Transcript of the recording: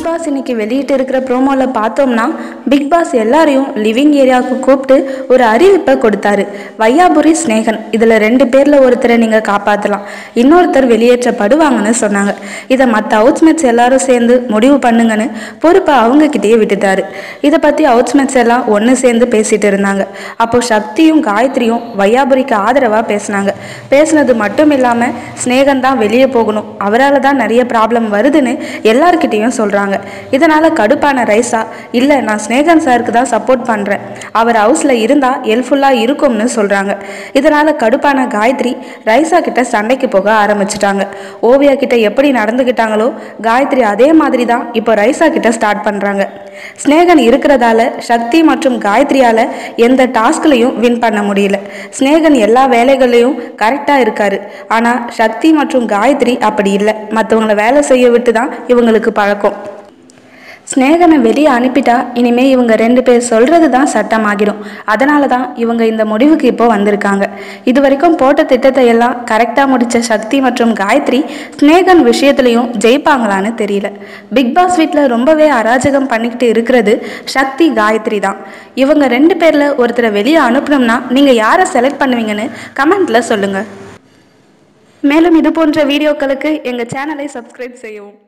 Big pass இன்னைக்கு வெளியிட்டு இருக்கிற ப்ரோமோவில் பார்த்தோம்னா பிக் பாஸ் எல்லாரையும் லிவிங் ஏரியாவுக்கு கூப்பிட்டு ஒரு அறிவிப்பை கொடுத்தாரு. வையாபுரி ஸ்னேகன் இதில் ரெண்டு பேரில் ஒருத்தரை நீங்கள் காப்பாற்றலாம் இன்னொருத்தர் வெளியேற்றப்படுவாங்கன்னு சொன்னாங்க. இதை மற்ற ஹவுஸ்மேட்ஸ் எல்லாரும் சேர்ந்து முடிவு பண்ணுங்கன்னு பொறுப்பை அவங்கக்கிட்டேயே விட்டுட்டாரு. இதை பற்றி ஹவுஸ்மேட்ஸ் எல்லாம் ஒன்று சேர்ந்து பேசிட்டு இருந்தாங்க. அப்போ சக்தியும் காயத்ரியும் வையாபுரிக்கு ஆதரவாக பேசினாங்க. பேசுனது மட்டும் இல்லாமல் ஸ்னேகன் தான் வெளியே போகணும். அவரால் தான் நிறைய ப்ராப்ளம் வருதுன்னு எல்லார்கிட்டேயும் சொல்கிறாங்க இதனால் கடுப்பான ரைஸா இல்லை நான் ஸ்னேகன் சாருக்கு தான் சப்போர்ட் பண்ணுறேன் அவர் ஹவுஸில் இருந்தால் ஹெல்ப்ஃபுல்லாக இருக்கும்னு சொல்கிறாங்க இதனால் கடுப்பான காயத்ரி ரைஸா கிட்ட சண்டைக்கு போக ஆரம்பிச்சிட்டாங்க. ஓவியா கிட்ட எப்படி நடந்துக்கிட்டாங்களோ காயத்ரி அதே மாதிரி தான் இப்போ ரைஸா கிட்ட ஸ்டார்ட் பண்ணுறாங்க ஸ்னேகன் இருக்கிறதால சக்தி மற்றும் காயத்ரியால் எந்த டாஸ்க்லையும் வின் பண்ண முடியல. ஸ்னேகன் எல்லா வேலைகள்லையும் கரெக்டாக இருக்காரு. ஆனால் சக்தி மற்றும் காயத்ரி அப்படி இல்லை. மற்றவங்கள வேலை செய்ய விட்டு தான் இவங்களுக்கு பழக்கம். ஸ்னேகனை வெளியே அனுப்பிட்டா இனிமே இவங்க ரெண்டு பேர் சொல்றது தான் சட்டமாகிடும். அதனால தான் இவங்க இந்த முடிவுக்கு இப்போ வந்திருக்காங்க. இது வரைக்கும் போட்ட திட்டத்தை எல்லாம் கரெக்டாக முடிச்ச சக்தி மற்றும் காயத்ரி ஸ்னேகன் விஷயத்துலையும் ஜெயிப்பாங்களான்னு தெரியல. பிக் பாஸ் வீட்டில் ரொம்பவே அராஜகம் பண்ணிக்கிட்டு இருக்கிறது சக்தி காயத்ரி தான். இவங்க ரெண்டு பேரில் ஒருத்தரை வெளியே அனுப்பணும்னா நீங்கள் யாரை செலக்ட் பண்ணுவீங்கன்னு கமெண்ட்டில் சொல்லுங்கள் மேலும் இது போன்ற வீடியோக்களுக்கு எங்கள் சேனலை சப்ஸ்கிரைப் செய்யவும்.